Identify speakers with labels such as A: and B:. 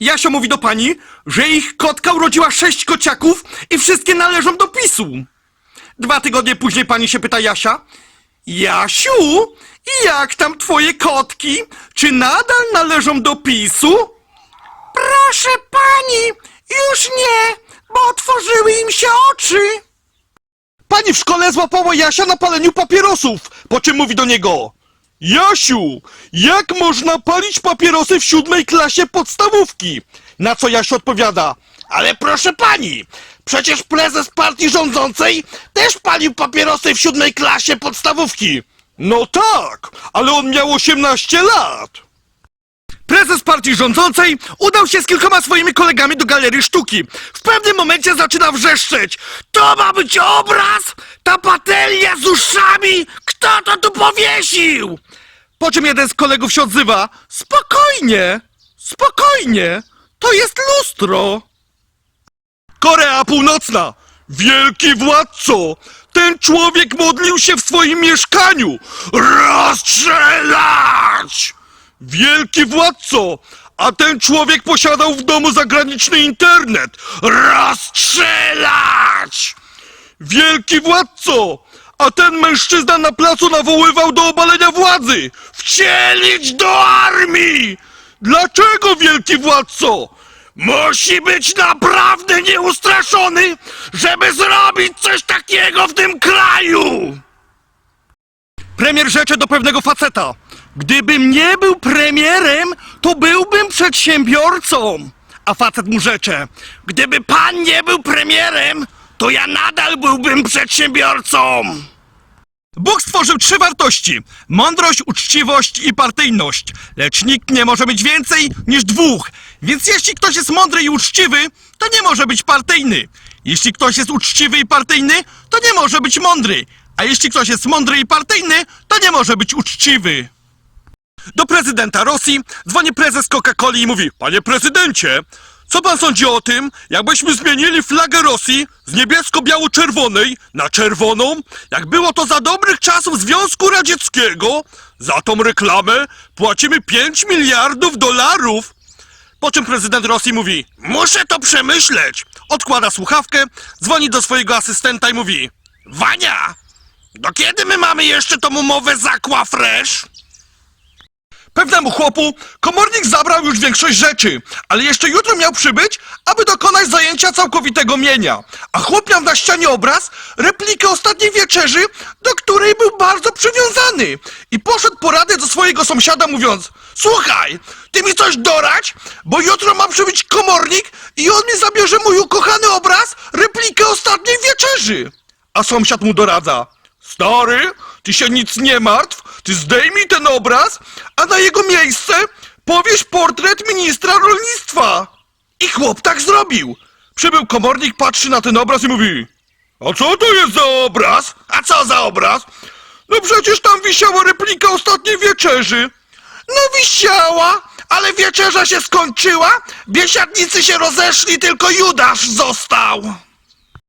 A: Jasia mówi do pani, że ich kotka urodziła sześć kociaków i wszystkie należą do PiSu. Dwa tygodnie później pani się pyta Jasia, Jasiu, jak tam twoje kotki? Czy nadal należą do PiSu? Proszę pani, już nie, bo otworzyły im się oczy. Pani w szkole złapała Jasia na paleniu papierosów, po czym mówi do niego Jasiu, jak można palić papierosy w siódmej klasie podstawówki? Na co Jasiu odpowiada Ale proszę pani, przecież prezes partii rządzącej też palił papierosy w siódmej klasie podstawówki. No tak, ale on miał 18 lat. Prezes partii rządzącej udał się z kilkoma swoimi kolegami do galerii sztuki. W pewnym momencie zaczyna wrzeszczeć. To ma być obraz? Ta patelnia z uszami? Kto to tu powiesił? Po czym jeden z kolegów się odzywa. Spokojnie, spokojnie, to jest lustro. Korea Północna! Wielki władco! Ten człowiek modlił się w swoim mieszkaniu! Rozstrzelać! Wielki władco! A ten człowiek posiadał w domu zagraniczny internet! Rozstrzelać! Wielki władco! A ten mężczyzna na placu nawoływał do obalenia władzy! Wcielić do armii! Dlaczego, wielki władco? Musi być naprawdę nieustraszony, żeby zrobić coś takiego w tym kraju! Premier rzecze do pewnego faceta. Gdybym nie był premierem, to byłbym przedsiębiorcą. A facet mu rzecze. Gdyby pan nie był premierem, to ja nadal byłbym przedsiębiorcą. Bóg stworzył trzy wartości: mądrość, uczciwość i partyjność. Lecz nikt nie może mieć więcej niż dwóch. Więc jeśli ktoś jest mądry i uczciwy, to nie może być partyjny. Jeśli ktoś jest uczciwy i partyjny, to nie może być mądry. A jeśli ktoś jest mądry i partyjny, to nie może być uczciwy. Do prezydenta Rosji dzwoni prezes Coca-Coli i mówi Panie prezydencie, co pan sądzi o tym, jakbyśmy zmienili flagę Rosji z niebiesko-biało-czerwonej na czerwoną, jak było to za dobrych czasów Związku Radzieckiego? Za tą reklamę płacimy 5 miliardów dolarów. Po czym prezydent Rosji mówi Muszę to przemyśleć. Odkłada słuchawkę, dzwoni do swojego asystenta i mówi Wania, do kiedy my mamy jeszcze tą umowę z Aqua Fresh? Pewnemu chłopu komornik zabrał już większość rzeczy, ale jeszcze jutro miał przybyć, aby dokonać zajęcia całkowitego mienia. A chłop miał na ścianie obraz, replikę ostatniej wieczerzy, do której był bardzo przywiązany. I poszedł po radę do swojego sąsiada mówiąc Słuchaj, ty mi coś dorać, bo jutro ma przybyć komornik i on mi zabierze mój ukochany obraz, replikę ostatniej wieczerzy. A sąsiad mu doradza Stary, ty się nic nie martw, ty zdejmij ten obraz, a na jego miejsce powieś portret ministra rolnictwa. I chłop tak zrobił. Przybył komornik, patrzy na ten obraz i mówi A co to jest za obraz? A co za obraz? No przecież tam wisiała replika ostatniej wieczerzy. No wisiała, ale wieczerza się skończyła, biesiadnicy się rozeszli, tylko Judasz został.